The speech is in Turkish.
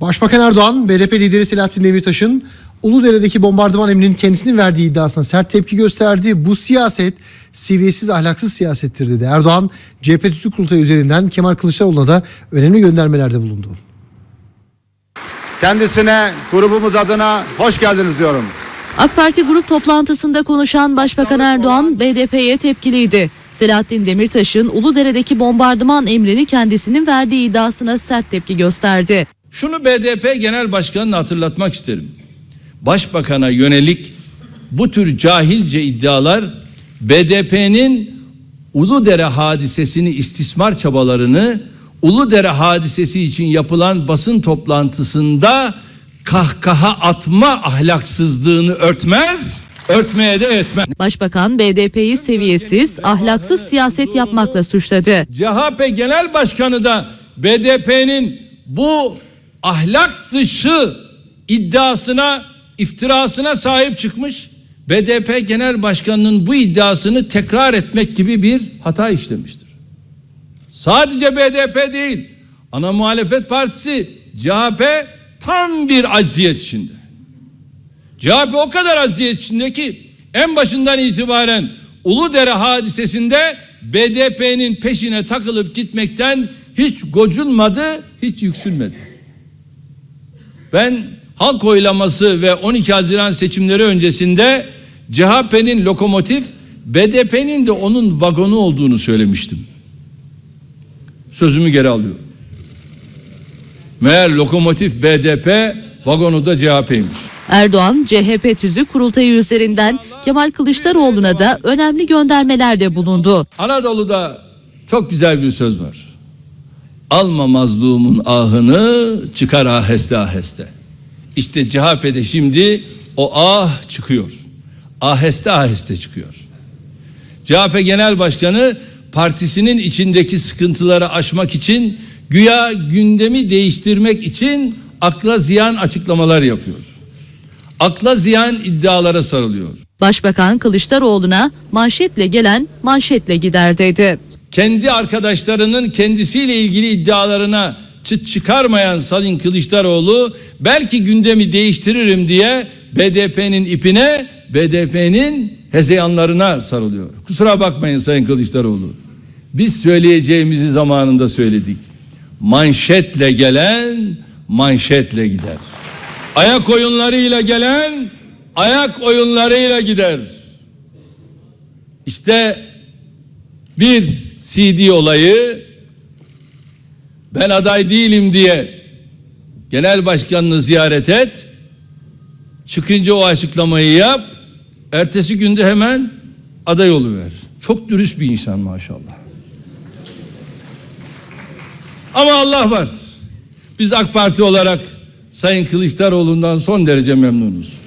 Başbakan Erdoğan, BDP lideri Selahattin Demirtaş'ın Uludere'deki bombardıman emrinin kendisinin verdiği iddiasına sert tepki gösterdi. Bu siyaset seviyesiz ahlaksız siyasettir dedi. Erdoğan, CHP Tüzük Kurultayı üzerinden Kemal Kılıçdaroğlu'na da önemli göndermelerde bulundu. Kendisine grubumuz adına hoş geldiniz diyorum. AK Parti grup toplantısında konuşan Başbakan Erdoğan BDP'ye tepkiliydi. Selahattin Demirtaş'ın Uludere'deki bombardıman emrini kendisinin verdiği iddiasına sert tepki gösterdi. Şunu BDP Genel Başkanı'na hatırlatmak isterim. Başbakan'a yönelik bu tür cahilce iddialar BDP'nin Uludere hadisesini istismar çabalarını Uludere hadisesi için yapılan basın toplantısında kahkaha atma ahlaksızlığını örtmez, örtmeye de etmez. Başbakan BDP'yi seviyesiz, ahlaksız siyaset yapmakla suçladı. CHP Genel Başkanı da BDP'nin bu ahlak dışı iddiasına, iftirasına sahip çıkmış. BDP Genel Başkanı'nın bu iddiasını tekrar etmek gibi bir hata işlemiştir. Sadece BDP değil, ana muhalefet partisi CHP tam bir aziyet içinde. CHP o kadar aziyet içinde ki en başından itibaren Uludere hadisesinde BDP'nin peşine takılıp gitmekten hiç gocunmadı, hiç yüksülmedi. Ben halk oylaması ve 12 Haziran seçimleri öncesinde CHP'nin lokomotif, BDP'nin de onun vagonu olduğunu söylemiştim. Sözümü geri alıyorum. Meğer lokomotif BDP, vagonu da CHP'ymiş. Erdoğan, CHP Tüzük Kurultayı üzerinden Kemal Kılıçdaroğlu'na da önemli göndermelerde bulundu. Anadolu'da çok güzel bir söz var. Alma mazlumun ahını çıkar aheste aheste. İşte CHP'de şimdi o ah çıkıyor. Aheste aheste çıkıyor. CHP Genel Başkanı partisinin içindeki sıkıntıları aşmak için güya gündemi değiştirmek için akla ziyan açıklamalar yapıyor. Akla ziyan iddialara sarılıyor. Başbakan Kılıçdaroğlu'na manşetle gelen manşetle gider dedi. Kendi arkadaşlarının kendisiyle ilgili iddialarına çıt çıkarmayan Sayın Kılıçdaroğlu belki gündemi değiştiririm diye BDP'nin ipine BDP'nin hezeyanlarına sarılıyor. Kusura bakmayın Sayın Kılıçdaroğlu. Biz söyleyeceğimizi zamanında söyledik. Manşetle gelen manşetle gider. Ayak oyunlarıyla gelen ayak oyunlarıyla gider. İşte bir CD olayı ben aday değilim diye genel başkanını ziyaret et. Çıkınca o açıklamayı yap. Ertesi günde hemen aday oluver. Çok dürüst bir insan maşallah. Ama Allah var. Biz AK Parti olarak Sayın Kılıçdaroğlu'ndan son derece memnunuz.